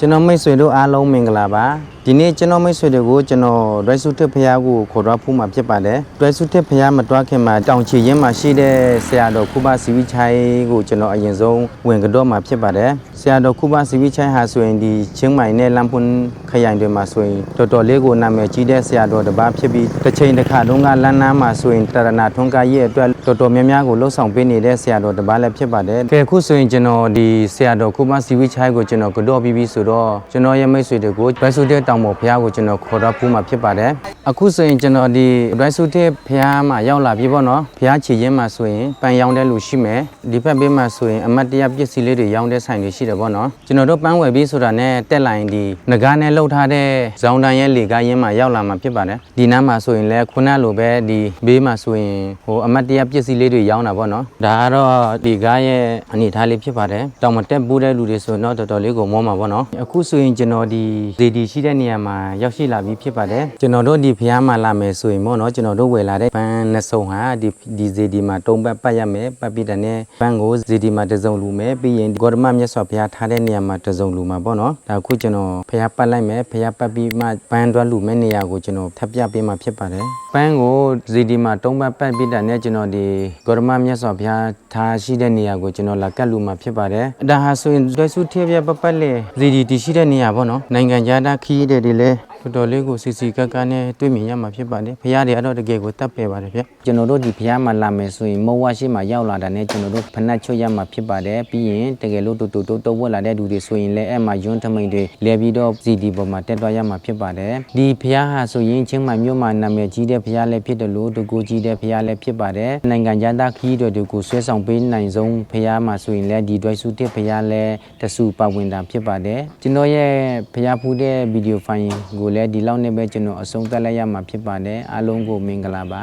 ကျွန်တော်မိတ်ဆွေတို့အားလုံးမင်္ဂလာပါဒီနေ့ကျွန်တော်မိတ်ဆွေတွေကိုကျွန်တော်ဒွိုက်စုထစ်ဖျားကိုခေါ်တော့ဖူးမှာဖြစ်ပါတယ်ဒွိုက်စုထစ်ဖျားမတွားခင်မှာတောင်ချီရင်းမှာရှိတဲ့ဆရာတော်ခုပါစီဝိချိုင်းကိုကျွန်တော်အရင်ဆုံးဝင်ကတော့မှာဖြစ်ပါတယ်ဆရာတော်ခုပါစီဝိချိုင်းဟာဆိုရင်ဒီချင်းမိုင်နဲ့လမ်းပွန်းခရိုင်တွေမှာဆိုရင်တော်တော်လေးကိုနာမည်ကြီးတဲ့ဆရာတော်တစ်ပါးဖြစ်ပြီးတစ်ချိန်တစ်ခါတုန်းကလမ်းနားမှာဆိုရင်တရဏထွန်းကားရဲ့အတွက်တော်တော်များများကိုလှုပ်ဆောင်ပေးနေတဲ့ဆရာတော်တစ်ပါးလည်းဖြစ်ပါတယ်ကဲအခုဆိုရင်ကျွန်တော်ဒီဆရာတော်ခုပါစီဝိချိုင်းကိုကျွန်တော်ကတော့ပြီးပြီဆိုတော့ကျွန်တော်ရဲ့မိတ်ဆွေတွေကိုဒွိုက်စုတဲ့တောင်ပေါ်ဖျားကိုကျွန်တော်ခေါ်တော့ဖူးမှာဖြစ်ပါတယ်အခုဆိုရင်ကျွန်တော်ဒီဒွိုက်စုတဲ့ဖျားမှာရောက်လာပြီပေါ့နော်ဖျားချီရင်းမှာဆိုရင်ပန်ရောင်းတဲ့လူရှိမယ်ဒီဘက်ဘေးမှာဆိုရင်အမတ်တရပစ္စည်းလေးတွေရောင်းတဲ့ဆိုင်တွေရှိတယ်ပေါ့နော်ကျွန်တော်တို့ပန်းဝယ်ပြီးဆိုတာနဲ့တက်လာရင်ဒီငကားနဲ့လှုပ်ထားတဲ့ဇောင်းတန်ရဲ့လေကားရင်းမှာရောက်လာမှာဖြစ်ပါတယ်ဒီနားမှာဆိုရင်လည်းခုနလိုပဲဒီဘေးမှာဆိုရင်ဟိုအမတ်တရပစ္စည်းလေးတွေရောင်းတာပေါ့နော်ဒါကတော့ဒီကားရဲ့အနေအထားလေးဖြစ်ပါတယ်တောင်မတက်ဘူးတဲ့လူတွေဆိုတော့တော်တော်လေးကိုမောမှာပေါ့နော်အခုဆိုရင်ကျွန်တော်ဒီဇေဒီရှိတဲ့နေရာမှာရောက်ရှိလာပြီဖြစ်ပါတယ်ကျွန်တော်တို့ဒီဖျားမှာလာမယ်ဆိုရင်ပေါ့နော်ကျွန်တော်တို့ဝယ်လာတဲ့ပန်းနှစ်စုံဟာဒီဒီဇေဒီမှာတုံးပတ်ပတ်ရမယ်ပတ်ပြီးတဲ့နဲ့ပန်းကိုဇေဒီမှာတစ်စုံလူမယ်ပြီးရင်ဂေါရမမြတ်စွာဘုရားထားတဲ့နေရာမှာတစ်စုံလူမှာပေါ့နော်ဒါအခုကျွန်တော်ဖျားပတ်လိုက်မယ်ဖျားပတ်ပြီးမှပန်းတွားလူမဲ့နေရာကိုကျွန်တော်ထပ်ပြပေးမှာဖြစ်ပါတယ်ပန်းကိုဇေဒီမှာတုံးပတ်ပတ်ပြီးတဲ့နဲ့ကျွန်တော်ဒီဂေါရမမြတ်စွာဘုရားထားရှိတဲ့နေရာကိုကျွန်တော်လာကတ်လူမှာဖြစ်ပါတယ်ဒါဟာဆိုရင်တွဲစုထေပြပတ်ပတ်လေဇေဒီတည်ရှိတဲ့နေရာပေါ့နော်နိုင်ငံခြားသားခီးတဲ့တွေလည်း တော်တော်လေးကိုစီစီကက်ကက်နဲ့တွေ့မြင်ရမှာဖြစ်ပါတယ်ဖရားတွေအဲ့တော့တကယ်ကိုတတ်ပယ်ပါတယ်ဗျကျွန်တော်တို့ဒီဖရားမှာလာမယ်ဆိုရင်မုံဝရှိမှာရောက်လာတာနဲ့ကျွန်တော်တို့ဖနက်ချွတ်ရမှာဖြစ်ပါတယ်ပြီးရင်တကယ်လို့တူတူတူတုံးဝက်လာတဲ့လူတွေဆိုရင်လည်းအဲ့မှာယွန်းထမိန်တွေလဲပြီးတော့စီဒီပေါ်မှာတက်သွားရမှာဖြစ်ပါတယ်ဒီဖရားဟာဆိုရင်ချင်းမိုင်မြို့မှာနာမည်ကြီးတဲ့ဖရားလည်းဖြစ်တယ်လို့တကူကြီးတဲ့ဖရားလည်းဖြစ်ပါတယ်နိုင်ငံခြားသားခီးတွေတွေကိုဆွဲဆောင်ပေးနိုင်ဆုံးဖရားမှာဆိုရင်လည်းဒီဒွိုက်စုတစ်ဖရားလည်းတဆူပါဝင်တာဖြစ်ပါတယ်ကျွန်တော်ရဲ့ဖရားဖူးတဲ့ဗီဒီယိုဖိုင်ကိုလည်းဒီလောက်နဲ့ပဲကျွန်တော်အဆုံးသတ်လိုက်ရမှာဖြစ်ပါတယ်အားလုံးကိုမင်္ဂလာပါ